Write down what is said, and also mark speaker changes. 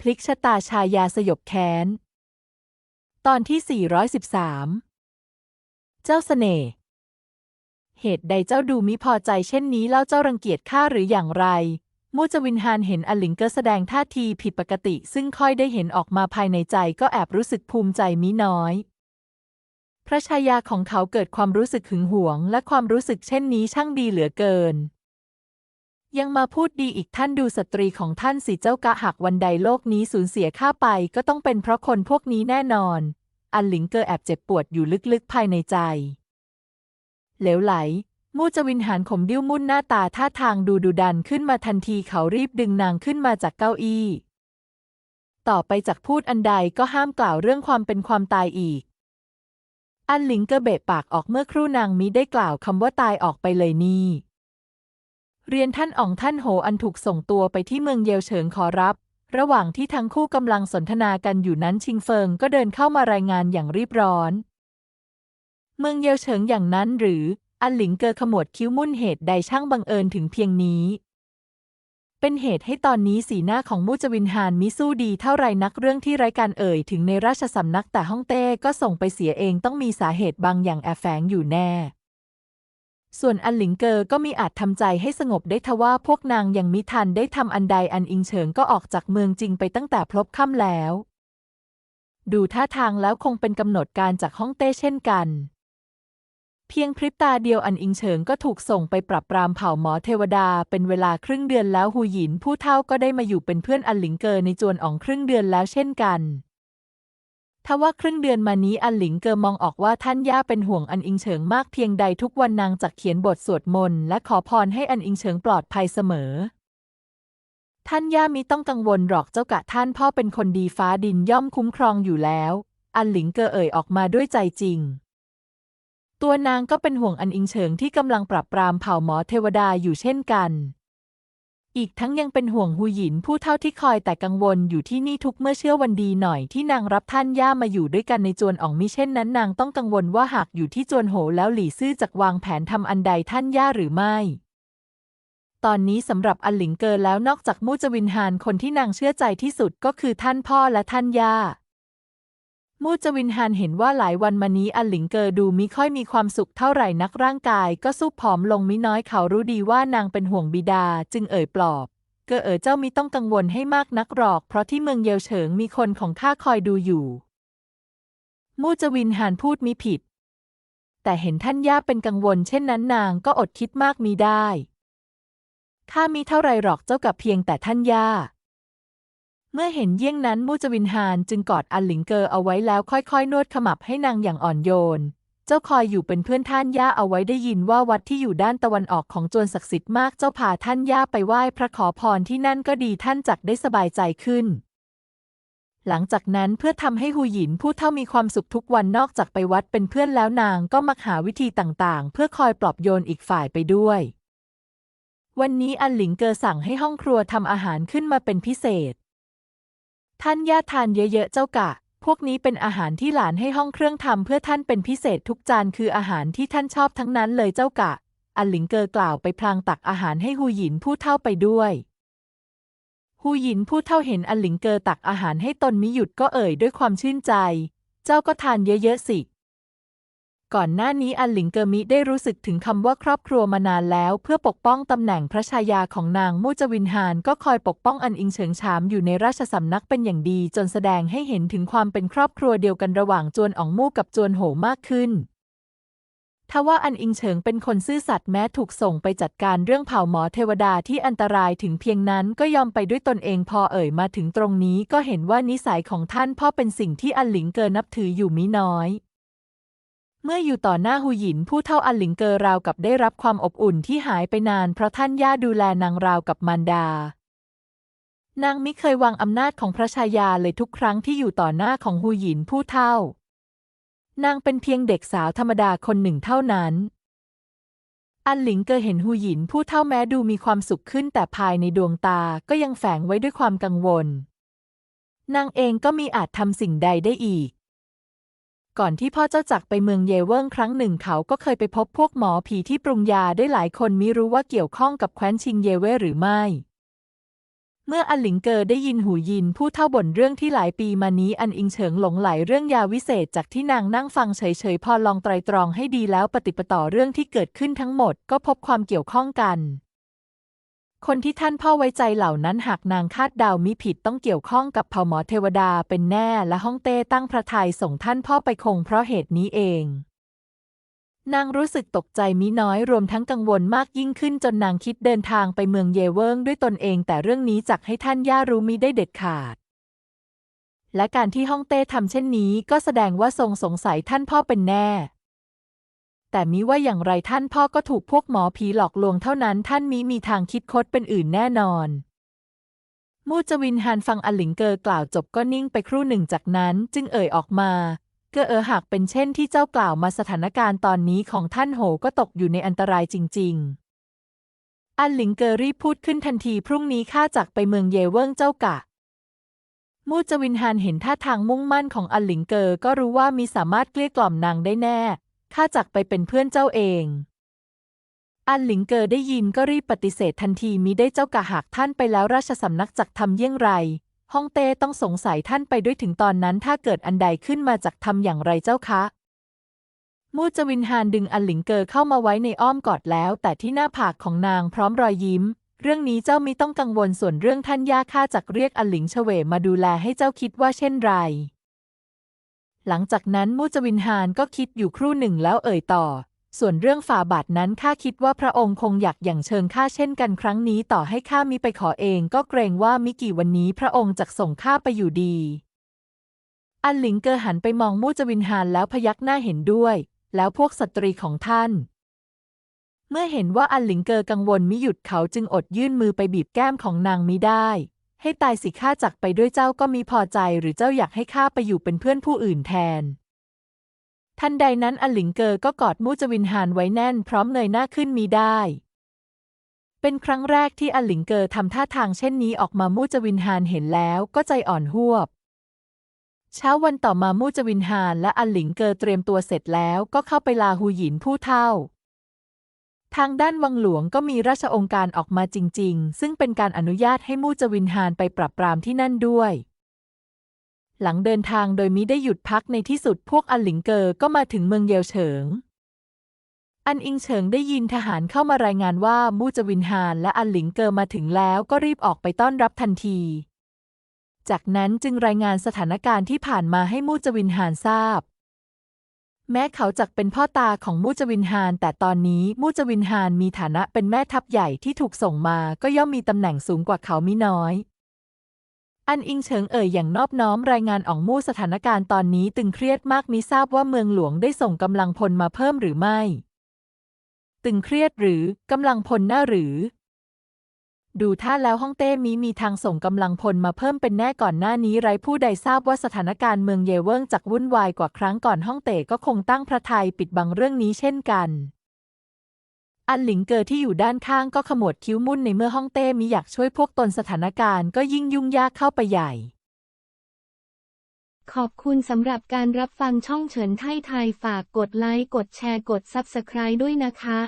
Speaker 1: พลิกชะตาชายาสยบแค้น ตอนที่ 413 เจ้าเสน่ห์เหตุใดเจ้าดูมิพอใจเช่นนี้เล่าเจ้ารังเกียจข้าหรืออย่างไร มูจวินฮานเห็นอลิงเกอร์แสดงท่าทีผิดปกติ ซึ่งค่อยได้เห็นออกมาภายในใจก็แอบรู้สึกภูมิใจมิน้อย พระชายาของเขาเกิดความรู้สึกหึงหวง และความรู้สึกเช่นนี้ช่างดีเหลือเกิน ยังมาพูดดีอีกท่านดูสตรีของท่านสิเจ้ากะหากวันใดโลกนี้สูญเสียข้าไปก็ต้องเป็นเพราะคนพวกนี้แน่นอน อันหลิงเกอแอบเจ็บปวดอยู่ลึกๆภายในใจ เหลวไหล มู่จวินหานขมดิ้วมุ่นหน้าตาท่าทางดูดุดันขึ้นมาทันทีเขารีบดึงนางขึ้นมาจากเก้าอี้ ต่อไปจากพูดอันใดก็ห้ามกล่าวเรื่องความเป็นความตายอีก อันหลิงเกอเบะปากออกเมื่อครู่นางมิได้กล่าวคำว่าตายออกไปเลยนี่ เรียนท่านอ๋องท่านโหอันถูกส่งตัวไปที่เมืองเยลเฉิงขอรับ ระหว่างที่ทั้งคู่กำลังสนทนากันอยู่นั้นชิงเฟิงก็เดินเข้ามารายงานอย่างรีบร้อน เมืองเยลเฉิงอย่างนั้นหรือ อันหลิงเกอขมวดคิ้วมุ่นเหตุใดช่างบังเอิญถึงเพียงนี้ เป็นเหตุให้ตอนนี้สีหน้าของมูจวินฮานมิสู้ดีเท่าไรนักเรื่องที่ไร้การเอ่ยถึงในราชสำนักแต่ฮ่องเต้ก็ส่งไปเสียเองต้องมีสาเหตุบางอย่างแอบแฝงอยู่แน่ ส่วนอันหลิงเกอก็มีอาจทำใจให้สงบได้ทว่าพวกนางยังมิทันได้ทำอันใดอันอิงเฉิงก็ออกจากเมืองจริงไปตั้งแต่พลบค่ำแล้ว ดูท่าทางแล้วคงเป็นกำหนดการจากฮ่องเต้เช่นกัน เพียงพริบตาเดียวอันอิงเฉิงก็ถูกส่งไปปรับปรามเผ่าหมอเทวดาเป็นเวลาครึ่งเดือนแล้วหูหยินผู้เฒ่าก็ได้มาอยู่เป็นเพื่อนอันหลิงเกอในจวนอ่องครึ่งเดือนแล้วเช่นกัน ทว่าครึ่งเดือนมานี้อันหลิงเกอมองออกว่าท่านย่าเป็นห่วงอันอิงเฉิงมากเพียงใดทุกวันนางจักเขียนบทสวดมนต์และขอพรให้อันอิงเฉิงปลอดภัยเสมอ ท่านย่ามิต้องกังวลหรอกเจ้ากะท่านพ่อเป็นคนดีฟ้าดินย่อมคุ้มครองอยู่แล้ว อันหลิงเกอเอ่ยออกมาด้วยใจจริง ตัวนางก็เป็นห่วงอันอิงเฉิงที่กำลังปรับปรามเผ่าหมอเทวดาอยู่เช่นกัน อีกทั้งยังเป็นห่วงหูหยินผู้เท่าที่คอยแต่กังวลอยู่ที่นี่ทุกเมื่อเชื่อวันดีหน่อยที่นางรับท่านย่ามาอยู่ด้วยกันในจวนอ๋องมิเช่นนั้นนางต้องกังวลว่าหากอยู่ที่จวนโหแล้วหลี่ซื่อจักวางแผนทำอันใดท่านย่าหรือไม่ ตอนนี้สำหรับอันหลิงเกินแล้วนอกจากมู่จวินฮานคนที่นางเชื่อใจที่สุดก็คือท่านพ่อและท่านย่า มู่จวินฮานเห็นว่าหลายวันมานี้อันหลิงเกอดูมิค่อยมีความสุขเท่าไหร่นักร่างกาย ก็สู้ผอมลงมิน้อยเขารู้ดีว่านางเป็นห่วงบิดา จึงเอ่ยปลอบ เกอเอ๋อเจ้ามิต้องกังวลให้มากนักหรอก เพราะที่เมืองเยลเฉิงมีคนของข้าคอยดูอยู่ มู่จวินฮานพูดมิผิด แต่เห็นท่านย่าเป็นกังวล เช่นนั้นนางก็อดคิดมากมีได้ข้ามีเท่าไรหรอกเจ้ากับเพียงแต่ท่านย่า เมื่อเห็นเยี่ยงนั้นมูจวินฮานจึงกอดอันหลิงเกอเอาไว้แล้วค่อยๆ นวดขมับให้นางอย่างอ่อนโยน เจ้าคอยอยู่เป็นเพื่อนท่านย่าเอาไว้ได้ยินว่าวัดที่อยู่ด้านตะวันออกของจวนศักดิ์สิทธิ์มากเจ้าพาท่านย่าไปไหว้พระขอพรที่นั่นก็ดีท่านจักได้สบายใจขึ้น หลังจากนั้นเพื่อทำให้หูหยินผู้เท่ามีความสุขทุกวันนอกจากไปวัดเป็นเพื่อนแล้วนางก็มักหาวิธีต่างๆ เพื่อคอยปลอบโยนอีกฝ่ายไปด้วย วันนี้อันหลิงเกอสั่งให้ห้องครัวทำอาหารขึ้นมาเป็นพิเศษ ท่านย่าทานเยอะๆเจ้ากะ พวกนี้เป็นอาหารที่หลานให้ห้องเครื่องทำเพื่อท่านเป็นพิเศษทุกจานคืออาหารที่ท่านชอบทั้งนั้นเลยเจ้ากะ อันหลิงเกอกล่าวไปพลางตักอาหารให้ฮูหยินผู้เท่าไปด้วยฮูหยินผู้เท่าเห็นอันหลิงเกอตักอาหารให้ตนมิหยุดก็เอ่ยด้วยความชื่นใจ เจ้าก็ทานเยอะๆสิ ก่อนหน้านี้อันหลิงเกอมิได้รู้สึกถึงคำว่าครอบครัวมานานแล้ว เพื่อปกป้องตำแหน่งพระชายาของนางมู่จวินฮานก็คอยปกป้องอันอิงเฉิงฉามอยู่ในราชสำนักเป็นอย่างดี จนแสดงให้เห็นถึงความเป็นครอบครัวเดียวกันระหว่างจวนอ๋องมู่กับจวนโหมากขึ้นทว่าอันอิงเฉิงเป็นคนซื่อสัตย์แม้ถูกส่งไปจัดการเรื่องเผ่าหมอเทวดาที่อันตรายถึงเพียงนั้นก็ยอมไปด้วยตนเองพอเอ่ยมาถึงตรงนี้ก็เห็นว่านิสัยของท่านพ่อเป็นสิ่งที่อันหลิงเกอนับถืออยู่มิน้อย เมื่ออยู่ต่อหน้าหูหยินผู้เท่าอันหลิงเกอราวกับได้รับความอบอุ่นที่หายไปนานเพราะท่านย่าดูแลนางราวกับมารดา นางมิเคยวางอำนาจของพระชายาเลยทุกครั้งที่อยู่ต่อหน้าของหูหยินผู้เท่า นางเป็นเพียงเด็กสาวธรรมดาคนหนึ่งเท่านั้น อันหลิงเกอเห็นหูหยินผู้เท่าแม้ดูมีความสุขขึ้นแต่ภายในดวงตาก็ยังแฝงไว้ด้วยความกังวล นางเองก็มีอาจทำสิ่งใดได้อีก ก่อนที่พ่อเจ้าจักไปเมืองเยเวิงครั้งหนึ่งเขาก็เคยไปพบพวกหมอผีที่ปรุงยาได้หลายคนมิรู้ว่าเกี่ยวข้องกับแคว้นชิงเยเว่หรือไม่ เมื่ออันหลิงเกอได้ยินหูยินผู้เท่าบ่นเรื่องที่หลายปีมานี้อันอิงเฉิงหลงไหลเรื่องยาวิเศษจากที่นางนั่งฟังเฉยๆพอลองไตรตรองให้ดีแล้วปฏิปต่อเรื่องที่เกิดขึ้นทั้งหมดก็พบความเกี่ยวข้องกัน คนที่ท่านพ่อไว้ใจเหล่านั้นหากนางคาดเดามิผิดต้องเกี่ยวข้องกับเผ่าหมอเทวดาเป็นแน่และฮ่องเต้ตั้งพระทัยส่งท่านพ่อไปคงเพราะเหตุนี้เองนางรู้สึกตกใจมิน้อยรวมทั้งกังวลมากยิ่งขึ้นจนนางคิดเดินทางไปเมืองเยเวิงด้วยตนเอง แต่เรื่องนี้จักให้ท่านย่ารู้มิได้เด็ดขาด และการที่ฮ่องเต้ทำเช่นนี้ก็แสดงว่าทรงสงสัยท่านพ่อเป็นแน่ แต่มิว่าอย่างไรท่านพ่อก็ถูกพวกหมอผีหลอกลวงเท่านั้น ท่านมิมีทางคิดคดเป็นอื่นแน่นอน มูจวินฮานฟังอลิงเกอกล่าวจบก็นิ่งไปครู่หนึ่งจากนั้น จึงเอ่ยออกมา เกอเออหากเป็นเช่นที่เจ้ากล่าวมาสถานการณ์ตอนนี้ของท่านโหก็ตกอยู่ในอันตรายจริง ๆ อันหลิงเกอรีบพูดขึ้นทันทีพรุ่งนี้ข้าจักไปเมืองเยเวิงเจ้ากะมูจวินฮานเห็นท่าทางมุ่งมั่นของอันหลิงเกอก็รู้ว่ามีสามารถเกลี้ยกล่อมนางได้แน่ ข้าจักไปเป็นเพื่อนเจ้าเอง อันหลิงเกอได้ยินก็รีบปฏิเสธทันทีมิได้เจ้ากะหากท่านไปแล้วราชสำนักจักทำเยี่ยงไรฮ่องเต้ต้องสงสัยท่านไปด้วยถึงตอนนั้นถ้าเกิดอันใดขึ้นมาจากทำอย่างไรเจ้าคะ มูจวินฮานดึงอันหลิงเกอเข้ามาไว้ในอ้อมกอดแล้ว แต่ที่หน้าผากของนางพร้อมรอยยิ้ม เรื่องนี้เจ้ามิต้องกังวลส่วนเรื่องท่านย่าข้าจักเรียกอันหลิงเฉวมาดูแลให้เจ้าคิดว่าเช่นไร หลังจากนั้นมูจวินฮานก็คิดอยู่ครู่หนึ่งแล้วเอ่ยต่อ ส่วนเรื่องฝ่าบาทนั้นข้าคิดว่าพระองค์คงอยากอย่างเชิญข้าเช่นกันครั้งนี้ต่อให้ข้ามิไปขอเองก็เกรงว่ามิกี่วันนี้พระองค์จะส่งข้าไปอยู่ดี อันหลิงเกอหันไปมองมูจวินฮานแล้วพยักหน้าเห็นด้วย แล้วพวกสตรีของท่าน เมื่อเห็นว่าอันหลิงเกอกังวลมิหยุดเขาจึงอดยื่นมือไปบีบแก้มของนางมิได้ ให้ตายสิข้าจักไปด้วยเจ้าก็มีพอใจหรือเจ้าอยากให้ข้าไปอยู่เป็นเพื่อนผู้อื่นแทน ทันใดนั้นอลิงเกอก็กอดมูจวินฮานไว้แน่นพร้อมเงยหน้าขึ้นมีได้ เป็นครั้งแรกที่อลิงเกอทำท่าทางเช่นนี้ออกมามูจวินฮานเห็นแล้วก็ใจอ่อนหวบ เช้าวันต่อมามูจวินฮานและอลิงเกอเตรียมตัวเสร็จแล้วก็เข้าไปลาหูหยินผู้เท่า ทางด้านวังหลวงก็มีราชองค์การออกมาจริง ๆ ซึ่งเป็นการอนุญาตให้มูจวินฮานไปปรับปรามที่นั่นด้วย หลังเดินทางโดยมิได้หยุดพักในที่สุดพวกอันหลิงเกอก็มาถึงเมืองเยวเฉิง อันอิงเฉิงได้ยินทหารเข้ามารายงานว่ามูจวินฮานและอันหลิงเกอมาถึงแล้วก็รีบออกไปต้อนรับทันที จากนั้นจึงรายงานสถานการณ์ที่ผ่านมาให้มูจวินฮานทราบ แม้เขาจักเป็นพ่อตาของมูจวินฮาน แต่ตอนนี้มูจวินฮานมีฐานะเป็นแม่ทัพใหญ่ที่ถูกส่งมาก็ย่อมมีตำแหน่งสูงกว่าเขามิน้อย อันอิงเฉิงเอ่ยอย่างนอบน้อมรายงานอองมู่สถานการณ์ตอนนี้ตึงเครียดมากมิทราบว่าเมืองหลวงได้ส่งกำลังพลมาเพิ่มหรือไม่ ตึงเครียดหรือกำลังพลหน้าหรือ ดูท่าแล้วฮ่องเต้มีมีทางส่งกำลังพลมาเพิ่มเป็นแน่ก่อนหน้านี้ไร้ผู้ใดทราบว่าสถานการณ์เมืองเยเวิงจักวุ่นวายกว่าครั้งก่อนฮ่องเต้ก็คงตั้งพระทัยปิดบังเรื่องนี้เช่นกัน อันหลิงเกอที่อยู่ด้านข้างก็ขมวดคิ้วมุ่นในเมื่อฮ่องเต้มิอยากช่วยพวกตนสถานการณ์ก็ยิ่งยุ่งยากเข้าไปใหญ่
Speaker 2: ขอบคุณสำหรับการรับฟังช่องเฉินไทยไทยฝากกดไลค์กดแชร์กด Subscribe ด้วยนะคะ